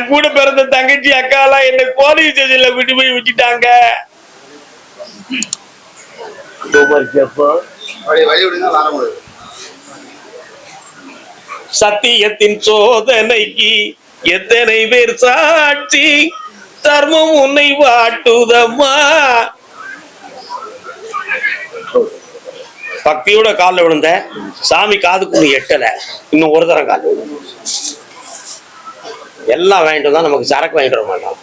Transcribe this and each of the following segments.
என் கூட பிறந்த தங்கச்சி அக்காலாம் என்ன போலீஸ் ஸ்டேஷன்ல விட்டு போய் விட்டுட்டாங்க. சத்தியத்தின் சோதனைக்கு எத்தனை பேர் சாட்சி? தர்மம் உன்னை வாட்டுதம்மா? பக்தியோட காலில் விழுந்த சாமி காதுக்கு நீ எட்டல இன்னும் ஒரு தரம் கால் விழுந்த. எல்லாம் வாங்கிட்டு தான் நமக்கு சரக்கு வாங்கிட்டு வர மாட்டோம்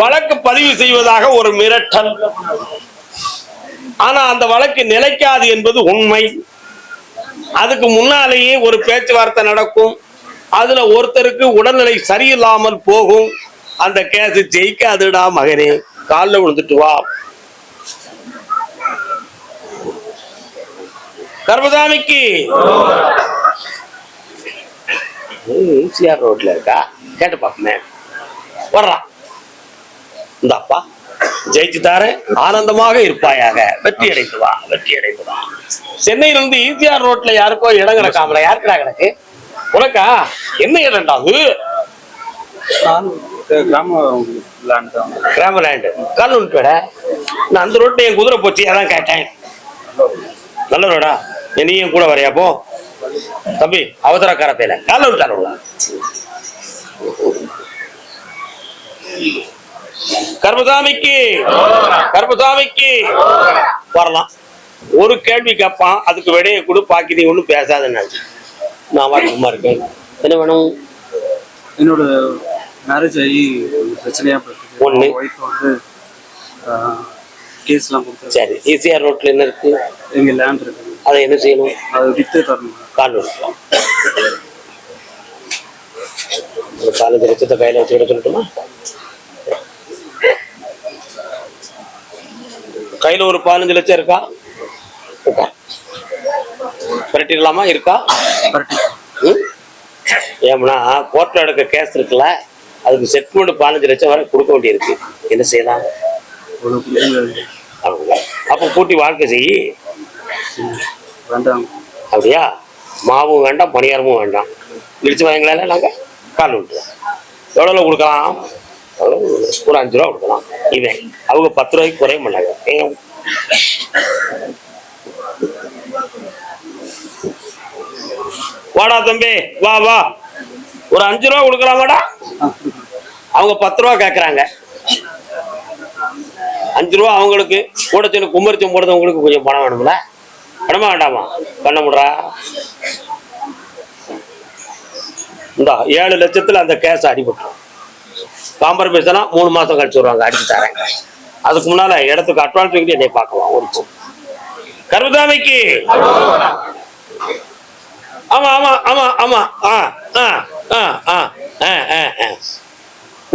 வழக்கு பதிவு செய்வதாக ஒரு மிரட்டல். ஆனா அந்த வழக்கு நிலைக்காது என்பது உண்மை. அதுக்கு முன்னாலேயே ஒரு பேச்சுவார்த்தை நடக்கும். அதுல ஒருத்தருக்கு உடல்நிலை சரியில்லாமல் போகும். அந்த கேஸ் ஜெயிக்காதுடா மகனே. காலில் விழுந்துட்டு வா. கர்மதாமிக்கு ஈசிஆர் ரோட்ல இருக்கா? கேட்டு பாப்பமே. வர்றான் இந்த அப்பா ஜெயிச்சு தாரேன் ஆனந்தமாக இருப்பாயாக. வெற்றி அடைந்து வா வெற்றி அடைந்து வா. சென்னையில இருந்து ஈசிஆர் ரோட்ல யாருக்கோ இடம் கிடக்காமல யாருக்குடா கிடக்கு? உனக்கா? என்ன இடம்டா அது? கிராம கிராம லேண்டு கடை நான் அந்த ரோட்ல என் குதிரை போச்சு அதான் கேட்டேன். நல்ல ரோடா நீ என் கூட வரையா போ. தம்பி அவசர காரத்தையில கல்லூர் காரோட கர்மசாமிக்கு கர்மசாமிக்கு. வரலாம். ஒரு கேள்வி கேட்பான் அதுக்கு விடையை கொடு பாக்கி நீ ஒன்றும் பேசாதன்னு நான். வாட்டுமா இருக்கேன். என்ன வேணும்? என்னோட மேரேஜ் ஆகி ஒரு பிரச்சனையா போயிருக்கு ஒண்ணு. ஒய்ஃப் வந்து கேஸ்லாம் கொடுத்தாரு சரி ஈசிஆர் ரோட்ல என்ன இருக்கு? எங்க லேண்ட் இருக்கு. அதை என்ன செய்யணும்? அது வித்து தரணும். கால் எடுக்கலாம் பதினஞ்சு லட்சத்தை கையில வச்சு விட சொல்லட்டுமா? கையில ஒரு பதினஞ்சு லட்சம் இருக்கா? உட்கார். புரட்டிடலாமா இருக்கா? ஏம்னா கோர்ட்ல எடுக்க கேஸ் இருக்குல்ல? அதுக்கு செட்மெண்ட் பதினஞ்சு லட்சம் வரை கொடுக்க வேண்டியிருக்கு. என்ன செய்யலாம் அப்போ கூட்டி வாழ்க்கை வேண்டாம். அப்படியா? மாவும் வேண்டாம் பணியாரமும் வேண்டாம். இடிச்சு வாங்கிங்களா நாங்கள் கால் விட்டுருவோம் எவ்வளோ கொடுக்கலாம்? ஒரு அஞ்சு ரூபா கொடுக்கலாம். இவன் அவங்க பத்து ரூபாய்க்கு குறைய மாட்டாங்க? வாடா தம்பி வா வா. ஒரு அஞ்சு ரூபா கொடுக்கலாமாடா? அவங்க பத்து ரூபா கேட்குறாங்க அஞ்சு ரூபா அவங்களுக்கு கூட சின்ன குமரிச்சம் போடுறவங்களுக்கு கொஞ்சம் பணம் வேணும்ல? பணமா வேண்டாமா? பண்ண முடியா இந்த ஏழு லட்சத்துல அந்த கேஸ் அடிபட்டுரும். காம்ப்ரமைஸ்னா மூணு மாசம் கழிச்சு வருவாங்க அடிச்சு தரேன். அதுக்கு முன்னால இடத்துக்கு அட்வான்ஸ் என்னை பார்க்கலாம் ஒரு கருதாமைக்கு ஆமா ஆமா ஆமா ஆமா ஆ ஆ.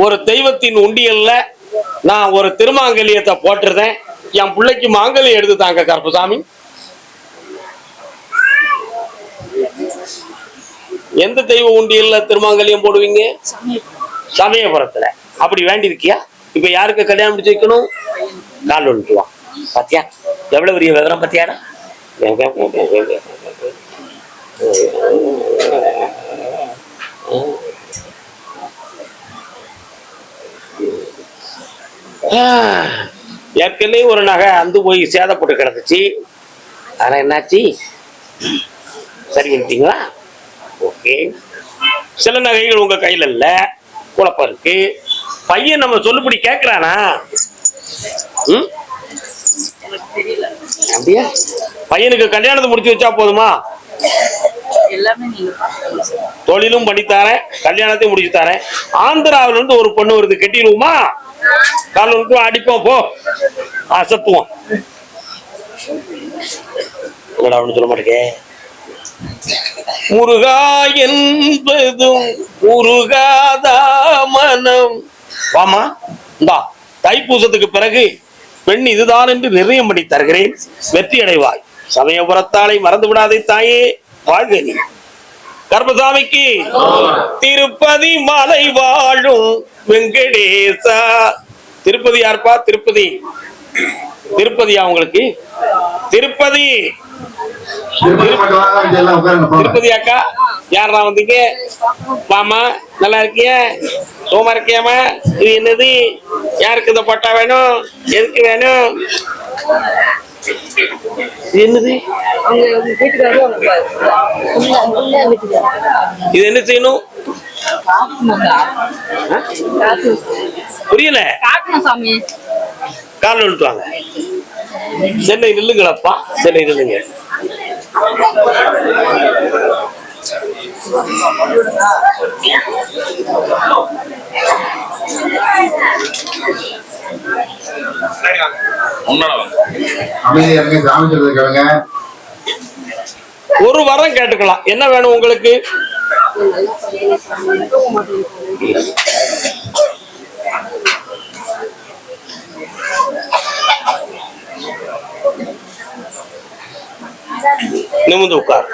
ஒரு தெய்வத்தின் உண்டியல்ல நான் ஒரு திருமாங்கல்யத்தை போட்டிருந்தேன். என் பிள்ளைக்கு மாங்கல்யம் எடுத்து தாங்க கருப்பசாமி. எந்த தெய்வ உண்டியல்ல திருமாங்கல்யம் போடுவீங்க? சமயபுரத்துல. அப்படி வேண்டி இருக்கியா இப்ப யாருக்கு கல்யாணம் முடிச்சு வைக்கணும்? கால் ஒன்றுவான் பாத்தியா? எவ்வளவு பெரிய விவரம் பாத்தியாடா? ஏற்கனவே ஒரு நகை அந்து போய் சேதப்பட்டு கிடந்துச்சு அதனால் என்னாச்சு? சரி பண்ணிட்டீங்களா ஓகே. சில நகைகள் உங்க கையில இல்ல. குழப்பம் இருக்கு. பையன் நம்ம சொல்லுபடி கேட்குறானா ம்? அப்படியா? பையனுக்கு கல்யாணத்தை முடிச்சு வச்சா போதுமா? எல்லாமே தொழிலும் பண்ணித்தாரேன் கல்யாணத்தையும் முடிச்சு தாரேன். ஆந்திராவில இருந்து ஒரு பொண்ணு வருது கட்டிடுவோமா? கால் அடிப்போம் போ. அசத்துவோம். என்னடா ஒண்ணு சொல்ல மாட்டேங்க? முருகா என்பதும் முருகாதா மனம். வாமா இந்தா தைப்பூசத்துக்கு பிறகு பெண் இதுதான் என்று நிர்ணயம் பண்ணி தருகிறேன். வெற்றி அடைவாய் சமயபுரத்தாலை மறந்து விடாதே தாயே. வாழ்க நீ. கர்மசாமிக்கு. திருப்பதி மலை வாழும் வெங்கடேசா. திருப்பதி யாருப்பா? திருப்பதி. திருப்பதியா உங்களுக்கு? திருப்பதி. திருப்பதி அக்கா யாரா வந்தீங்க? மாமா நல்லா இருக்கிய? சோமா இருக்கியாமா? இது என்னது? யாருக்கு இந்த பட்டா வேணும்? எதுக்கு வேணும்? என்னது? இது என்ன செய்யணும்? புரியல. காட்டணும் சாமி. காலில் விழுட்டு வாங்க சென்னை நில்லுங்களப்பா. சென்னை நில்லுங்க. ஒரு வரம் கேட்டுக்கலாம் என்ன வேணும் உங்களுக்கு நிமிந்து உட்கார்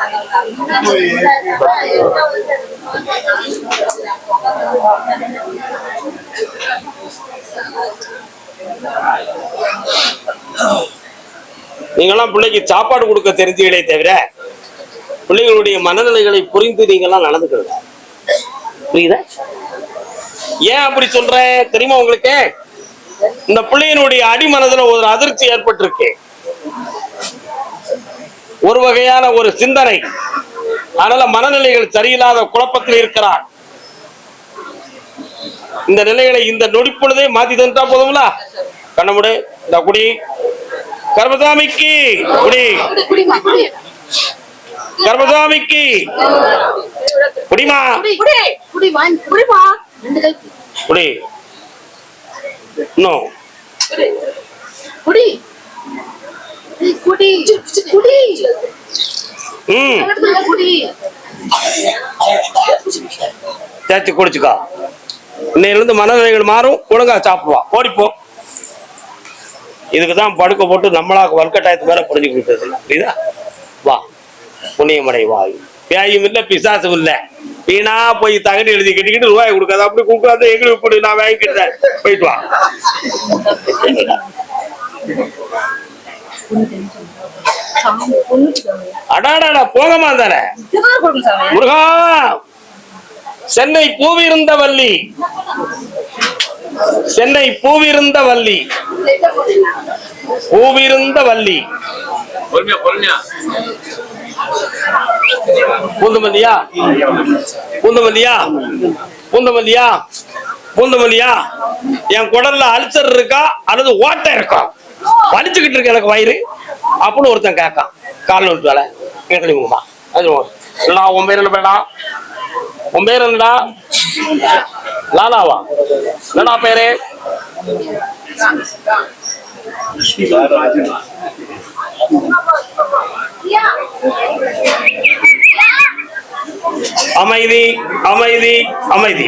நீங்கெல்லாம் பிள்ளைக்கு சாப்பாடு கொடுக்க தெரிஞ்சீங்களே தவிர பிள்ளைகளுடைய மனநிலைகளை புரிந்து நீங்கெல்லாம் நடந்துக்கிறது புரியுதா? ஏன் அப்படி சொல்றேன் தெரியுமா உங்களுக்கு? இந்த பிள்ளையினுடைய அடிமனதுல ஒரு அதிர்ச்சி ஏற்பட்டிருக்கு. ஒரு வகையான ஒரு சிந்தனை. அதனால மனநிலைகள் சரியில்லாத குழப்பத்தில் இருக்கிறார். இந்த நிலைகளை இந்த நொடிப்பொழுதே மாத்தி தந்தா போதுங்களா கண்ணமுடு இந்த குடி கர்மசாமிக்கு குடி கர்மசாமிக்கு குடிமா குடி நோ குடி குடி குடி குடி ம் குடி தேய்ச்சி குடிச்சுக்கோ இன்னையிலிருந்து மனநிலைகள் மாறும் ஒழுங்கா சாப்பிடுவா ஓடிப்போ. இதுக்கு தான் படுக்க போட்டு நம்மளா வல்கட்டாயத்து மேல புரிஞ்சு கொடுத்தது புரியுதா? வா. புண்ணியமடை வாய் பேயும் இல்ல பிசாசும் இல்ல. வீணா போய் தகடு எழுதி கட்டிக்கிட்டு ரூபாய் கொடுக்காது அப்படி கொடுக்காத எங்களுக்கு கொடு நான் வாங்கிக்கிட்டேன் போயிட்டு வா. அடாடாடா போகமா தானே? முருகா சென்னை பூவிருந்த வள்ளி. சென்னை பூவிருந்த வள்ளி பூவிருந்த வள்ளி பூந்தமல்லியா? பூந்தமல்லியா? பூந்தமல்லியா? பூந்தமல்லியா? என் குடல்ல அல்சர் இருக்கா? அல்லது ஓட்டை இருக்கா? வலிச்சுக்கிட்டு இருக்கு எனக்கு வயிறு. அப்படின்னு ஒருத்தன் கேட்கான். காலில் விட்டு வேலை. கேட்கலிங்கம்மா அது இல்லடா உன் பேர் என்ன பேடா உன் பேர் என்னடா? லாலாவா? என்னடா பேரு? அமைதி அமைதி அமைதி.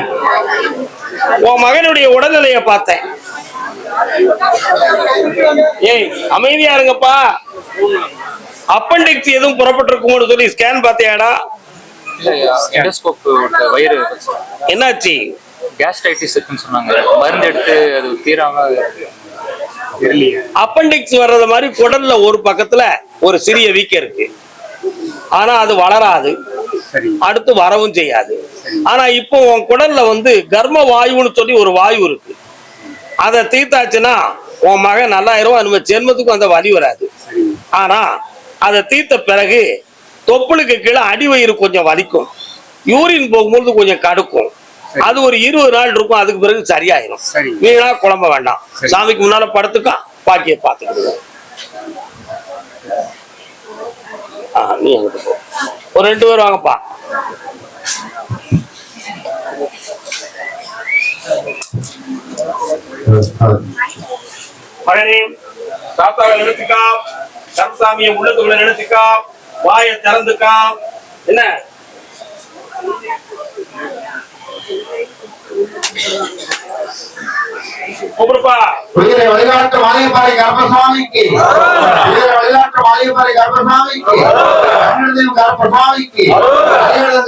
உன் மகனுடைய உடல்நிலைய பார்த்தேன். ஏய் அமைதியா இருங்கப்பா. அப்பண்டிக்ஸ் எதுவும் புறப்பட்டிருக்கும்னு சொல்லி ஸ்கேன் பார்த்தியாடா? எண்டோஸ்கோப் வயிறு என்னாச்சு? கேஸ்ட்ரைட்டிஸ் இருக்குன்னு சொன்னாங்க. மருந்து எடுத்து அது தீராம அப்பண்டிக்ஸ் வர்றது மாதிரி குடல்ல ஒரு பக்கத்துல ஒரு சிறிய வீக்கம் இருக்கு. ஆனா அது வளராது. அடுத்து வரவும் செய்யாது. ஆனா இப்போ உன் குடல்ல வந்து கர்ம வாயுன்னு சொல்லி ஒரு வாயு இருக்கு. அதை தீர்த்தாச்சுன்னா உன் மகன் நல்லாயிரும். நம்ம ஜென்மத்துக்கும் அந்த வலி வராது. ஆனா அதை தீர்த்த பிறகு தொப்புளுக்கு கீழே அடி வயிறு கொஞ்சம் வலிக்கும். யூரின் போகும்போது கொஞ்சம் கடுக்கும். அது ஒரு இருபது நாள் இருக்கும் அதுக்கு பிறகு சரியாயிரும். சரி. வீணா குழம்ப வேண்டாம். சாமிக்கு முன்னால படுத்துக்கா பாக்கிய பார்த்துக்கிடுவோம் நீ அங்கிட்டு போ. ஒரு ரெண்டு பேர் வாங்கப்பா. மகனே தாத்தாவை நினைச்சுக்கா. கருசாமியை உள்ளத்துக்குள்ள நினைச்சுக்கா. வாயை திறந்துக்கா. என்ன? மாலையப்பாறை கர்ப்பசாமிக்கு. மாலையப்பாறை கர்ப்பசாமிக்கு. கர்ப்பசாமிக்கு.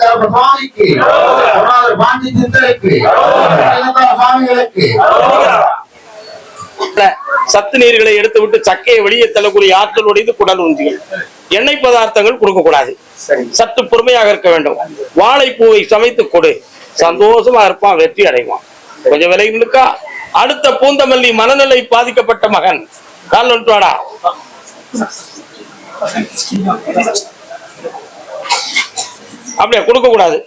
கர்ப்பசாமிக்கு. குருநாதர் பாண்டி சத்து நீர்களை எடுத்து விட்டு சக்கையை வெளியே தள்ளக்கூடிய ஆற்றல் உடைந்து குடல் உந்திகள் எண்ணெய் பதார்த்தங்கள் கொடுக்க கூடாது சற்று பொறுமையாக இருக்க வேண்டும். வாழைப்பூவை சமைத்து கொடு. சந்தோஷமா இருப்பான் வெற்றி அடைவான். கொஞ்சம் விலை இருக்கா அடுத்த பூந்தமல்லி மனநிலை பாதிக்கப்பட்ட மகன். கால் வாடா. அப்படியே கொடுக்க கூடாது.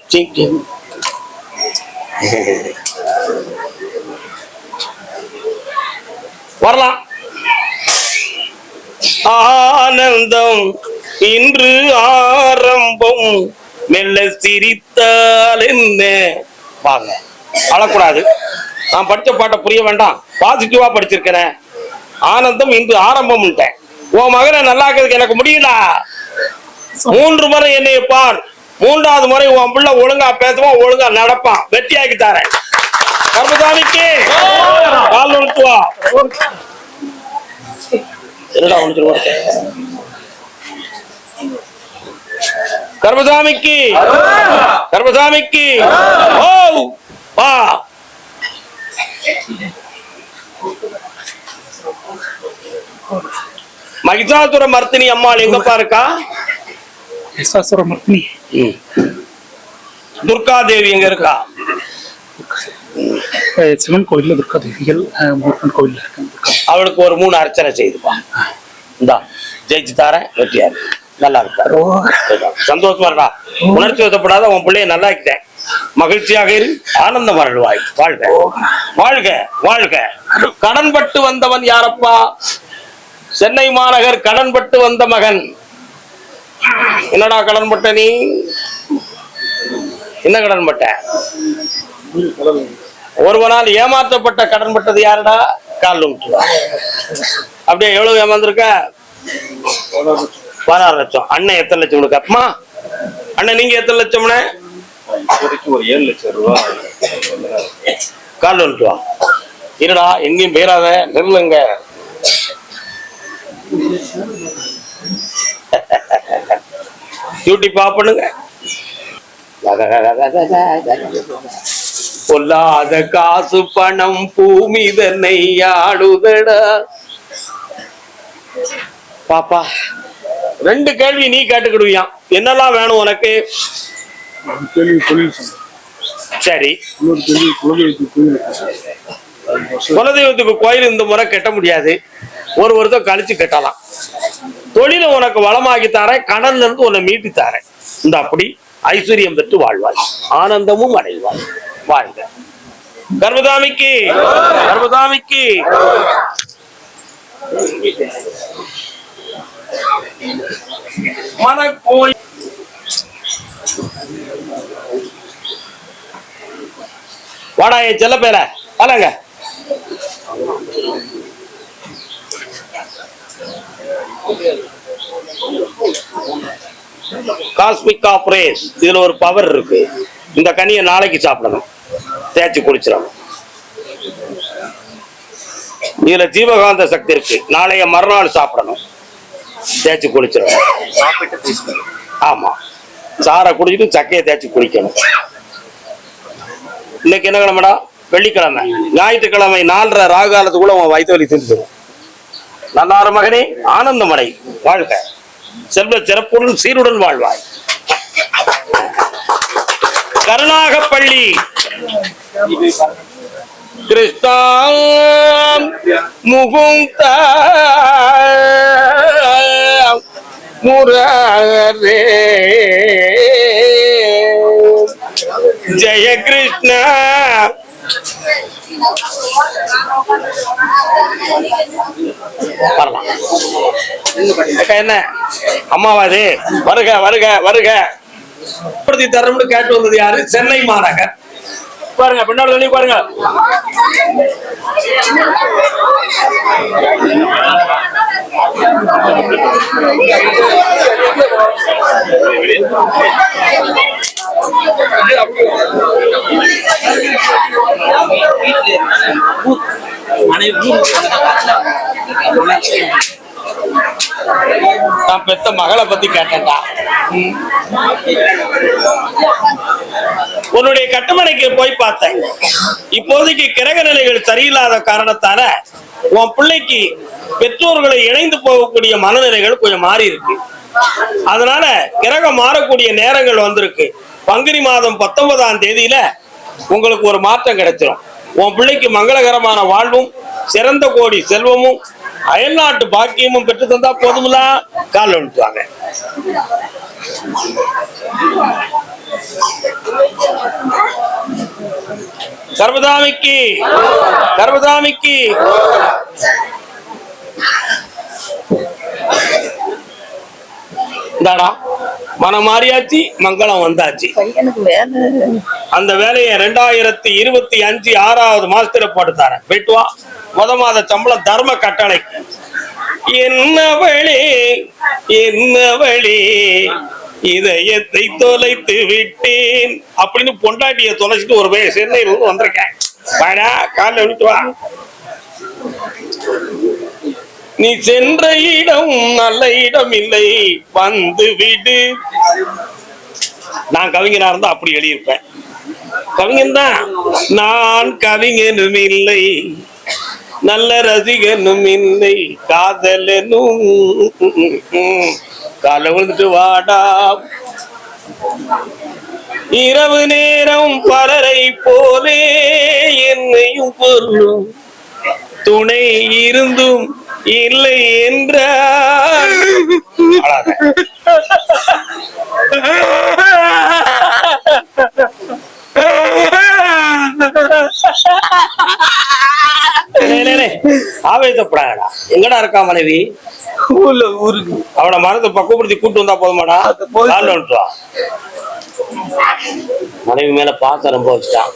வரலாம். ஆனந்தம் இன்று ஆரம்பம். மெல்ல சிரித்தால் என்ன? வாங்க. அழக்கூடாது. நான் படிச்ச பாட்டை புரிய வேண்டாம். பாசிட்டிவா படிச்சிருக்கிறேன். ஆனந்தம் இன்று ஆரம்பம் உன் மகனை நல்லா இருக்கிறதுக்கு எனக்கு முடியல? மூன்று முறை என்னைய பார். மூன்றாவது முறை உன் பிள்ளை ஒழுங்கா பேசுவான் ஒழுங்கா நடப்பான். வெட்டியாக்கி தரேன். கர்மசாமிக்கு கால் ஒழுத்து என்னடா ஒன்று கர்மசாமிக்கு. கர்மசாமிக்கு. ஓ வா மகிஷாசுர மர்த்தினி அம்மாள் எங்கப்பா இருக்கா? விசாசுரமர்த்தினி ம். துர்கா தேவி எங்க இருக்கா? சிவன் கோயில்ல துர்கா தேவிகள் முருகன் கோயில்ல துர்கா அவளுக்கு ஒரு மூணு அர்ச்சனை செய்துப்பா. இந்தா ஜெயிச்சு தாரேன் வெற்றியாரு நல்லா இருக்காரு சந்தோஷமா இருக்கா உணர்ச்சி வசப்படாத உன் பிள்ளைய நல்லா ஆக்கிட்டேன் மகிழ்ச்சியாக இரு ஆனந்தம் வாழ்வாய் வாழ்க. வாழ்க வாழ்க. கடன்பட்டு வந்தவன் யாரப்பா? சென்னை மாநகர் கடன்பட்டு வந்த மகன். என்னடா கடன்பட்ட நீ? என்ன கடன்பட்ட? ஒருவனால் ஏமாற்றப்பட்ட கடன்பட்டது யாருடா? கால் அப்படியே எவ்வளவு ஏமாந்துருக்க? பதினாறு லட்சம். அண்ணன் எத்தனை லட்சம் அம்மா அண்ணன் நீங்க எத்தனை லட்சம்னே இப்போதைக்கு ஒரு ஏழு லட்சம் ரூபாய் கால் வந்துட்டு வா. இருடா எங்கேயும் போயிடாத நெல்லுங்க டியூட்டி பா பண்ணுங்க. பொல்லாத காசு பணம் பூமி தன்னை ஆடுதடா. பாப்பா ரெண்டு கேள்வி நீ கேட்டுக்கிடுவியான் என்னெல்லாம் வேணும் உனக்கு? சரி. குலதெய்வத்துக்கு கோயில் இந்த முறை கட்ட முடியாது. ஒரு வருஷம் கழிச்சு கட்டலாம். தொழிலை உனக்கு வளமாக்கி தரேன் கடன்ல இருந்து உன்னை மீட்டு தரேன். இந்த அப்படி ஐஸ்வர்யம் பெற்று வாழ்வாய். ஆனந்தமும் அடைவாய். வாழ்க. கர்மதாமிக்கு. கர்மதாமிக்கு. மனக்கோயில் வாடா என் செல்ல பேர வாங்க காஸ்மிக் ஆப்ரேஸ் இதுல ஒரு பவர் இருக்கு. இந்த கனியை நாளைக்கு சாப்பிடணும். தேய்ச்சி குடிச்சிடணும். இதுல ஜீவகாந்த சக்தி இருக்கு. நாளைய மறுநாள் சாப்பிடணும். தேய்ச்சி குளிச்சிடணும் சாப்பிட்டு பேசுறேன் ஆமா. சாரை குடிச்சிட்டு சக்கையை தேய்ச்சி குடிக்கணும் இன்னைக்கு என்ன கிழமைடா? வெள்ளிக்கிழமை. ஞாயிற்றுக்கிழமை நாலரை ராகாலத்துக்குள்ள உன் வயிற்று வலி திருந்துடும் நல்லாறு மகனே ஆனந்தமடை வாழ்க. செல்வ சிறப்புடன் சீருடன் வாழ்வாய். கருணாகப்பள்ளி. கிருஷ்ணா முகுந்த முரே ஜெய கிருஷ்ணா. வரலாம். என்ன? அம்மாவாது. வருக வருக வருக. தரம்னு கேட்டு வந்தது யாரு? சென்னை மாநகர். பாருங்க பின்னாடி தள்ளி பாருங்க. நான் பெத்த மகளை பத்தி கேட்டேன்டா. உன்னுடைய கட்டுமனைக்கு போய் பார்த்தேன். இப்போதைக்கு கிரக நிலைகள் சரியில்லாத காரணத்தால உன் பிள்ளைக்கு பெற்றோர்களை இணைந்து போகக்கூடிய மனநிலைகள் கொஞ்சம் மாறி இருக்கு. அதனால கிரகம் மாறக்கூடிய நேரங்கள் வந்திருக்கு. பங்குனி மாதம் பத்தொன்பதாம் தேதியில உங்களுக்கு ஒரு மாற்றம் கிடைச்சிரும். உன் பிள்ளைக்கு மங்களகரமான வாழ்வும் சிறந்த கோடி செல்வமும் அயல்நாட்டு பாக்கியமும் பெற்று தந்தா போதுமில்லா? கால விழுத்துவாங்க கர்மதாமிக்கு கர்மதாமிக்கு. இந்தாடா. மனம் மாறியாச்சு மங்களம் வந்தாச்சு. அந்த வேலையை ரெண்டாயிரத்தி இருபத்தி அஞ்சு ஆறாவது மாசத்துல போட்டு தரேன். போயிட்டு முத மாத சம்பளம் தர்ம கட்டளை என்னவளே என்னவளே இதயத்தை தொலைத்து விட்டேன். அப்படின்னு பொண்டாட்டிய தொலைச்சிட்டு ஒரு பேர் சென்னையில இருந்து வந்திருக்கேன். வாடா காலைல விட்டு வா. நீ சென்ற இடம் நல்ல இடம் இல்லை வந்து விடு. நான் கவிஞனா இருந்தா அப்படி எழுதியிருப்பேன். கவிஞன் தான் நான் கவிஞனும் இல்லை நல்ல ரசிகனும் இல்லை காதலனும் கால விழுந்துட்டு வாடா. இரவு நேரம் பலரை போலே என்னையும் பொருளும் துணை இருந்தும் இல்லை என்றால். ஆவேசப்படாதடா. எங்கடா இருக்கா மனைவி? ஊர்ல ஊருக்கு. அவட மனத்தை பக்குவப்படுத்தி கூட்டு வந்தா போதுமாடா. மனைவி மேல பாசம் ரொம்ப வச்சுட்டான்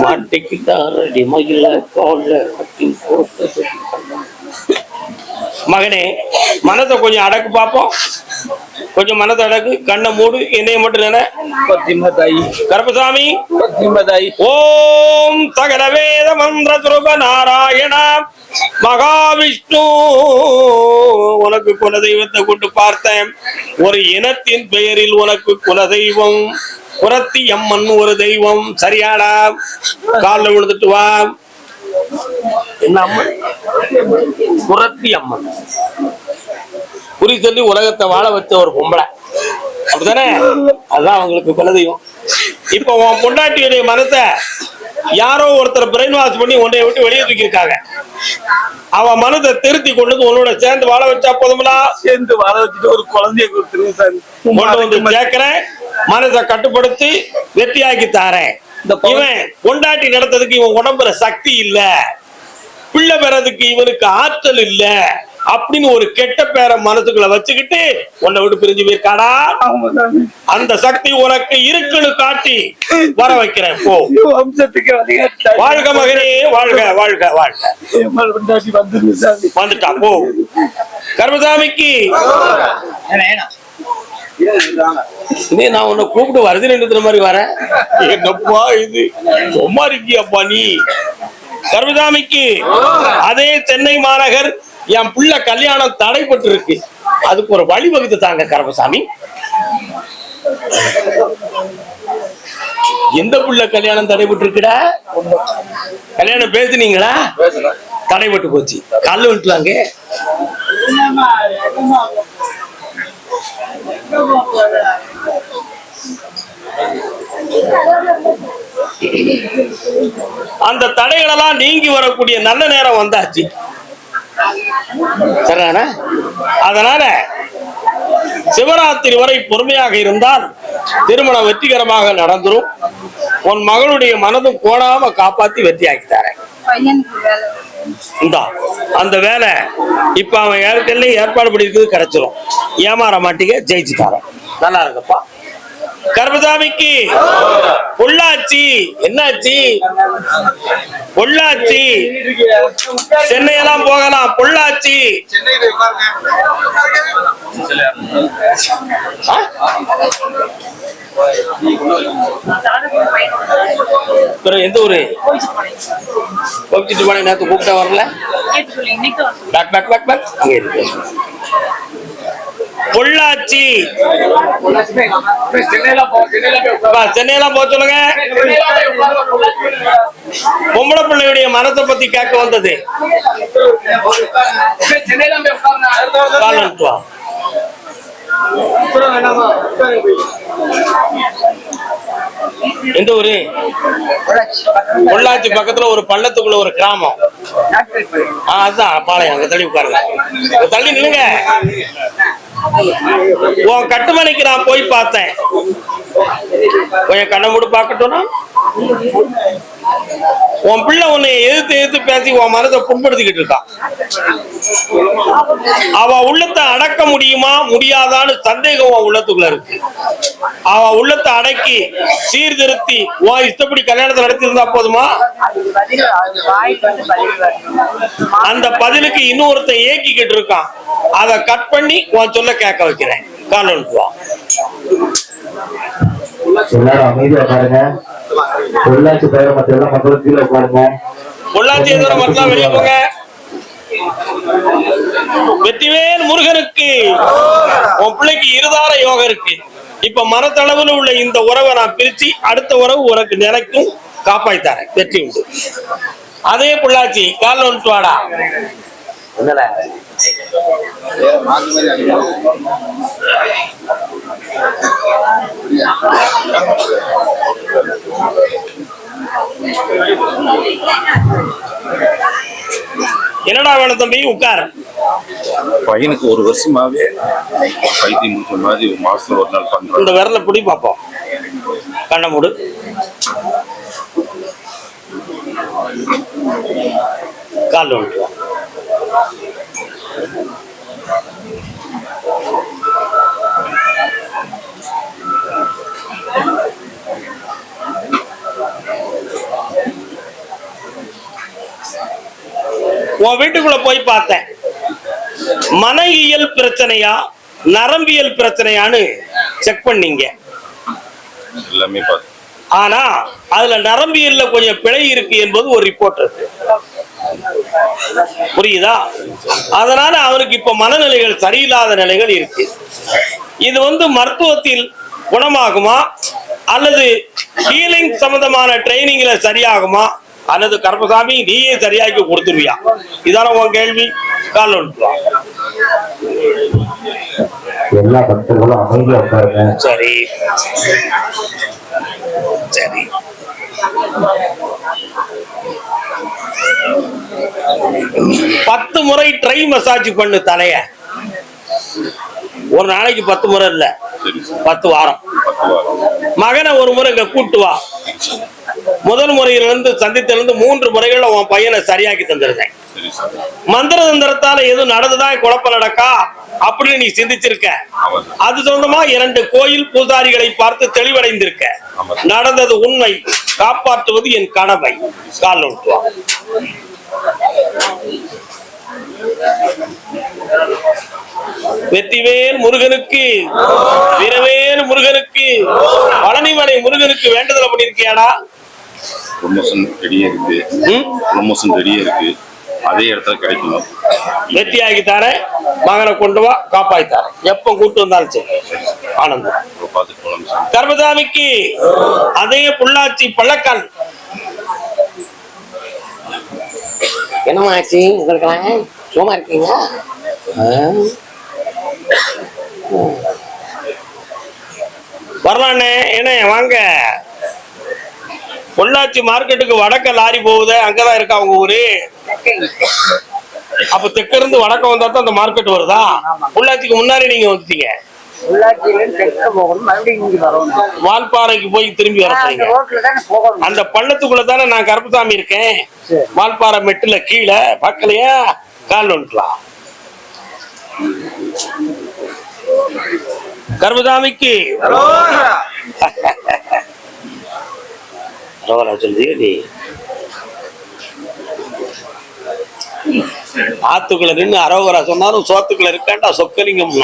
மாட்டிக்கிட்டாரடி கட்டி போட்டு மகனே மனதை கொஞ்சம் அடக்கு பார்ப்போம் கொஞ்சம் மனதை அடக்கு கண்ணை மூடு என்னைய மட்டும் நினை. பத்திமா தாயி கருப்பசாமி. பத்திமா தாயி ஓம் சகல வேத மந்திர சுரூப நாராயண. மகாவிஷ்ணு உனக்கு குலதெய்வத்தை கொண்டு பார்த்தேன். ஒரு இனத்தின் பெயரில் உனக்கு குலதெய்வம். புரத்தி அம்மன் ஒரு தெய்வம். சரியாடா. காலில் விழுந்துட்டு வா. என்ன அம்மன்? புரத்தி அம்மன். குறி சொல்லி உலகத்தை வாழ வச்ச ஒரு பொம்பளை. அப்படிதானே அதான் அவங்களுக்கு குலதெய்வம் இப்ப உன் பொண்டாட்டியுடைய மனத்தை யாரோ ஒருத்தர் பிரெயின் வாஷ் பண்ணி உன்னை விட்டு வெளியே தூக்கியிருக்காங்க. அவன் மனதை திருத்தி கொண்டு உன்னோட சேர்ந்து வாழ வச்சா போதுங்களா சேர்ந்து வாழ வச்சுட்டு ஒரு குழந்தைய கொடுத்துருங்க சார். கொண்டு வந்து சேர்க்கிறேன். மனதை கட்டுப்படுத்தி வெற்றியாக்கி தாரேன். இந்த பவன் இவன் பொண்டாட்டி நடத்ததுக்கு இவன் உடம்புல சக்தி இல்ல. பிள்ளை பெறதுக்கு இவனுக்கு ஆற்றல் இல்ல. அப்படின்னு ஒரு கெட்ட பேரை மனசுக்குள்ள வச்சுக்கிட்டு உன்னை விட்டு பிரிஞ்சு போயிருக்காடா? அந்த சக்தி உனக்கு இருக்குன்னு காட்டி வர வைக்கிறேன். போ. வாழ்க மகனே வாழ்க வாழ்க வாழ்க. கொண்டாட்டி வந்துட்டா போ. கர்மசாமிக்கு. நான் உன்னை கூப்பிட்டு வருது நின்றுற மாதிரி வரேன் என்னப்பா இது? சும்மா இருக்கியப்பா நீ? கர்மசாமிக்கு அதே சென்னை மாநகர் என் புள்ள கல்யாணம் தடைப்பட்டு இருக்கு அதுக்கு ஒரு வழிவகுத்து தாங்க கர்மசாமி. எந்த புள்ள கல்யாணம் தடைபட்டு இருக்குடா கல்யாணம் பேசுனீங்களா? தடைபட்டு போச்சு. கல்லு விட்டுலாங்க. அந்த தடைகளெல்லாம் நீங்கி வரக்கூடிய நல்ல நேரம் வந்தாச்சு. சரிதானே? அதனால சிவராத்திரி வரை பொறுமையாக இருந்தால் திருமணம் வெற்றிகரமாக நடந்துரும். உன் மகளுடைய மனதும் கோணாம காப்பாத்தி வெற்றியாக்கி தரேன். பையனுக்கு இந்தா அந்த வேலை இப்ப அவன் ஏற்கனவே ஏற்பாடு பண்ணிருக்கிறது கிடைச்சிரும். ஏமாற மாட்டீங்க ஜெயிச்சு தரேன் நல்லா இருக்குப்பா கர்மசாமிக்கு. பொள்ளாச்சி. என்னாச்சு? பொள்ளாச்சி. சென்னையெல்லாம் போகலாம். பொள்ளாச்சி. எந்த ஊரு? கோபிச்சிட்டு போன நேரத்து கூப்பிட்டா வரல. பேக் பேக் பேக் பேக் அங்கே இருக்கு. பொள்ளாச்சி. சென்னையெல்லாம் போக சொல்லுங்க. பொம்பளை பிள்ளையுடைய மனத்தை பத்தி கேட்க வந்தது. கால் எந்த ஊரு? பொள்ளாச்சி பக்கத்துல ஒரு பள்ளத்துக்குள்ள ஒரு கிராமம். அதுதான். பாளையம். அங்க தள்ளி உட்காருங்க. தள்ளி நில்லுங்க. உன் கட்டுமனைக்கு நான் போய் பார்த்தேன். கொஞ்சம் கண்ணை மூடு பார்க்கட்டும்னா? உன் பிள்ளை உன்னை எதிர்த்து எதிர்த்து பேசி உன் மனதை புண்படுத்திக்கிட்டு இருக்கான். அவ உள்ளத்தை அடக்க முடியுமா முடியாதான்னு சந்தேகம் உன் உள்ளத்துக்குள்ள இருக்கு. அவ உள்ளத்தை அடக்கி சீர்திருத்தி உன் இஷ்டப்படி கல்யாணத்தை நடத்தி இருந்தா போதுமா? அந்த பதிலுக்கு இன்னொருத்தன் ஏக்கிக்கிட்டு இருக்கான். அதை கட் பண்ணி உன் சொல்ல கேட்க வைக்கிறேன். காலம் எல்லாரும் அமைதியா பாருங்க பொள்ளாச்சி பேர மத்த எல்லாம் மக்கள் கீழே உட்காருங்க. பொள்ளாச்சி எதிர மட்டும் வெளியே போங்க? வெற்றிவேல் முருகனுக்கு உன் பிள்ளைக்கு இருதார யோகம் இருக்கு. இப்ப மனத்தளவுல உள்ள இந்த உறவை நான் பிரிச்சு அடுத்த உறவு உனக்கு நினைக்கும் காப்பாய்த்தாரேன் வெற்றி உண்டு. அதே பொள்ளாச்சி கால் வந்துட்டு வாடா என்னடா? என்னடா வேணும் தம்பி? உட்கார். பையனுக்கு ஒரு வருஷமாவே பைத்தியம் முடிச்ச மாதிரி ஒரு மாசத்துல ஒரு நாள் பண்றேன். இந்த விரல பிடி பார்ப்போம். கண்ண மூடு. கால் வா. உன் வீட்டுக்குள்ள போய் பார்த்தேன். மனையியல் பிரச்சனையா நரம்பியல் பிரச்சனையான்னு செக் பண்ணீங்க. எல்லாமே பார்த்து ஆனா அதுல நரம்பியல்ல கொஞ்சம் பிழை இருக்கு என்பது ஒரு ரிப்போர்ட் இருக்கு புரியுதா? அதனால அவனுக்கு இப்ப மனநிலைகள் சரியில்லாத நிலைகள் இருக்கு. இது வந்து மருத்துவத்தில் குணமாகுமா? அல்லது ஹீலிங் சம்பந்தமான ட்ரைனிங்ல சரியாகுமா? அல்லது கர்மசாமி நீயே சரியாக்கி கொடுத்துருவியா? இதான உன் கேள்வி. கால். எல்லா பக்தர்களும் சரி. சரி. பத்து முறை ட்ரை மசாஜ் பண்ணு தலைய. ஒரு நாளைக்கு பத்து முறை இல்ல. பத்து வாரம். மகனை ஒரு முறை இங்க கூட்டு வா. முதல் முறையிலிருந்து சந்தித்திலிருந்து மூன்று முறைகள்ல உன் பையனை சரியாக்கி சார் மந்திர தந்திரத்தால எதுவும் நடந்துதான் குழப்பம் நடக்கா? அப்படின்னு நீ சிந்திச்சிருக்க. அது சொந்தமா இரண்டு கோயில் பூசாரிகளை பார்த்து தெளிவடைந்திருக்க. நடந்தது உண்மை. காப்பாற்றுவது என் கடமை. கால் விட்டுவா வெற்றிவேல் முருகனுக்கு வீரவேல் முருகனுக்கு பழனிமலை முருகனுக்கு வேண்டுதல் பண்ணிருக்கியாடா ப்ரொமோஷன் ரெடியா இருக்கு. ம்? ப்ரொமோஷன் ரெடியா இருக்கு. அதே இடத்துல கிடைக்கணும். வெற்றியாகி தரேன். மகனை கொண்டு வா காப்பாத்தி தரேன். எப்ப கூட்டு வந்தாலும் சரி. ஆனந்தம் கர்மசாமிக்கு அதே புள்ளாச்சி பள்ளக்கால் என்னமா ஆச்சு? உங்களுக்கு சும்மா இருக்கீங்க? வரலாண்ணே என்ன வாங்க. பொள்ளாச்சி மார்க்கெட்டுக்கு வடக்க லாரி போகுது அங்கதான் இருக்கா உங்க ஊரு? அப்ப தெற்க இருந்து வடக்க வந்தா தான் அந்த மார்க்கெட் வருதா? பொள்ளாச்சிக்கு முன்னாடி நீங்க வந்துட்டீங்க. வால்பாறைக்கு போய் திரும்பி வர ஆ, அந்த போறீங்க ரோட்ல தானே போகணும். அந்த பள்ளத்துக்குள்ள தானே நான் கருப்புசாமி இருக்கேன். வால்பாறை மெட்டுல கீழே பக்கலையா கால் வந்துக்கலாம் கருப்புசாமிக்கு. அரோகரா சொல்லுதியா நீ. ஆத்துக்குள்ள நின்று அரோகரா சொன்னாலும் சோத்துக்குள்ள இருக்காண்டா சொக்கலிங்கம்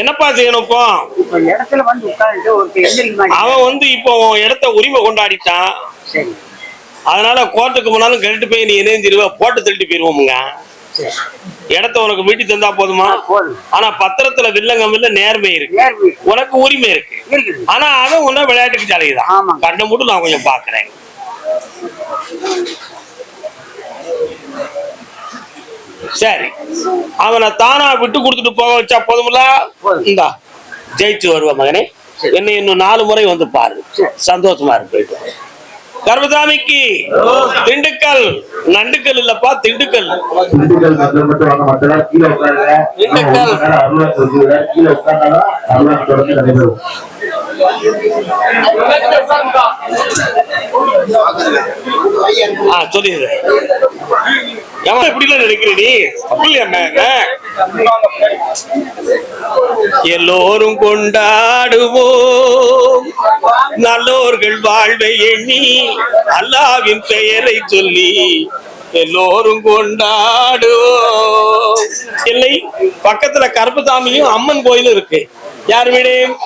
என்னப்பா செய்யணும் இப்போ? அவன் வந்து இப்போ இடத்த உரிமை கொண்டாடிட்டான். அதனால கோர்ட்டுக்கு போனாலும் கழட்டு போய் நீ இணைஞ்சிருவ போட்டு தள்ளிட்டு போயிருவோமுங்க. இடத்த உனக்கு மீட்டி தந்தா போதுமா. ஆனா பத்திரத்துல வில்லங்கம் இல்ல நேர்மை இருக்கு. உனக்கு உரிமை இருக்கு. ஆனா அவன் உன்ன விளையாட்டுக்கு தலையுதான் ஆமா. கண்ணை மட்டும் நான் கொஞ்சம் பாக்குறேன் சரி. அவனை தானா விட்டு கொடுத்துட்டு போக வச்சா போதுமில்ல? போதும். இந்தா ஜெயிச்சு வருவ மகனே. என்னை இன்னும் நாலு முறை வந்து பாரு. சந்தோஷமா இருக்கு. கர்மசாமிக்கு திண்டுக்கல் நண்டுக்கல் இல்லப்பா திண்டுக்கல். திண்டுக்கல் ஆ சொல்லிடு. ஏமா இப்படி நினைக்கிற நீ? அப்படி எல்லோரும் கொண்டாடுவோம். நல்லோர்கள் வாழ்வை எண்ணி அல்லாவின் பெயரை சொல்லி எல்லோரும் கொண்டாடுவோம். இல்லை பக்கத்துல கருப்பசாமியும் அம்மன் கோயிலும் இருக்கு. யார் வீடு?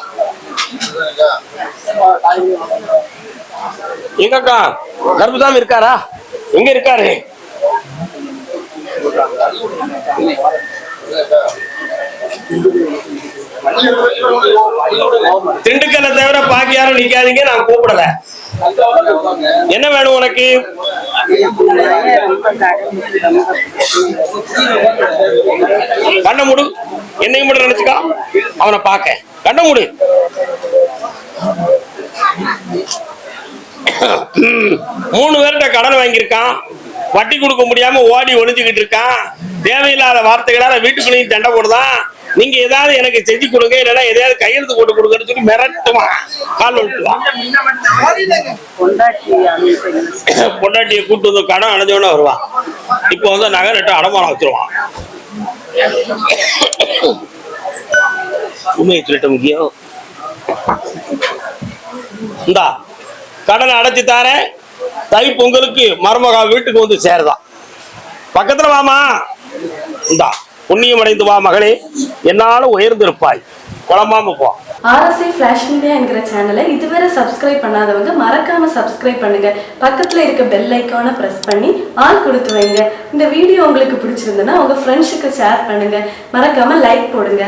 எங்கக்கா கருப்பசாமி இருக்காரா எங்க இருக்காரு Thank you. திண்டுக்கல்லை தவிர பாக்கி யாரும் நிக்காதீங்க நான் கூப்பிடல. என்ன வேணும் உனக்கு? கண்ண முடு. கண்ணை என்னையும் மட்டும் நினைச்சுக்கா. அவனை பார்க்க. கண்ணை முடு. மூணு பேர்கிட்ட கடன் வாங்கியிருக்கான். வட்டி கொடுக்க முடியாம ஓடி ஒளிஞ்சுக்கிட்டு இருக்கான். தேவையில்லாத வார்த்தைகளால வீட்டுக்குள்ளேயும் தண்டை போடுதான். நீங்க ஏதாவது எனக்கு செஞ்சு கொடுங்க இல்லைன்னா எதையாவது கையெழுத்து போட்டு கொடுங்கன்னு சொல்லி மிரட்டுவான் கால் விட்டுவான் பொண்டாட்டியை கூட்டு வந்து கடன் அணைஞ்சவன வருவான் இப்போ வந்து நகை நட்டு அடமானம் வச்சிருவான். உண்மையை சொல்லிட்ட முக்கியம். இந்தா கடனை அடைச்சி தாரேன். தை பொங்கலுக்கு மருமகா வீட்டுக்கு வந்து சேருதான். பக்கத்துல வாமா. இந்தா. புண்ணியம் அடைந்து வா மகளே. என்னால உயர்ந்திருப்பாய். குழம்பாம போ. ஆர்எஸ்ஐ ஃபிளாஷ் மீடியா என்கிற சேனலை இதுவரை சப்ஸ்கிரைப் பண்ணாதவங்க மறக்காம சப்ஸ்கிரைப் பண்ணுங்க. பக்கத்துல இருக்க பெல் ஐக்கானை பிரஸ் பண்ணி ஆல் கொடுத்து வைங்க. இந்த வீடியோ உங்களுக்கு பிடிச்சிருந்ததுன்னா உங்க ஃப்ரெண்ட்ஸுக்கு ஷேர் பண்ணுங்க. மறக்காம லைக் போடுங்க.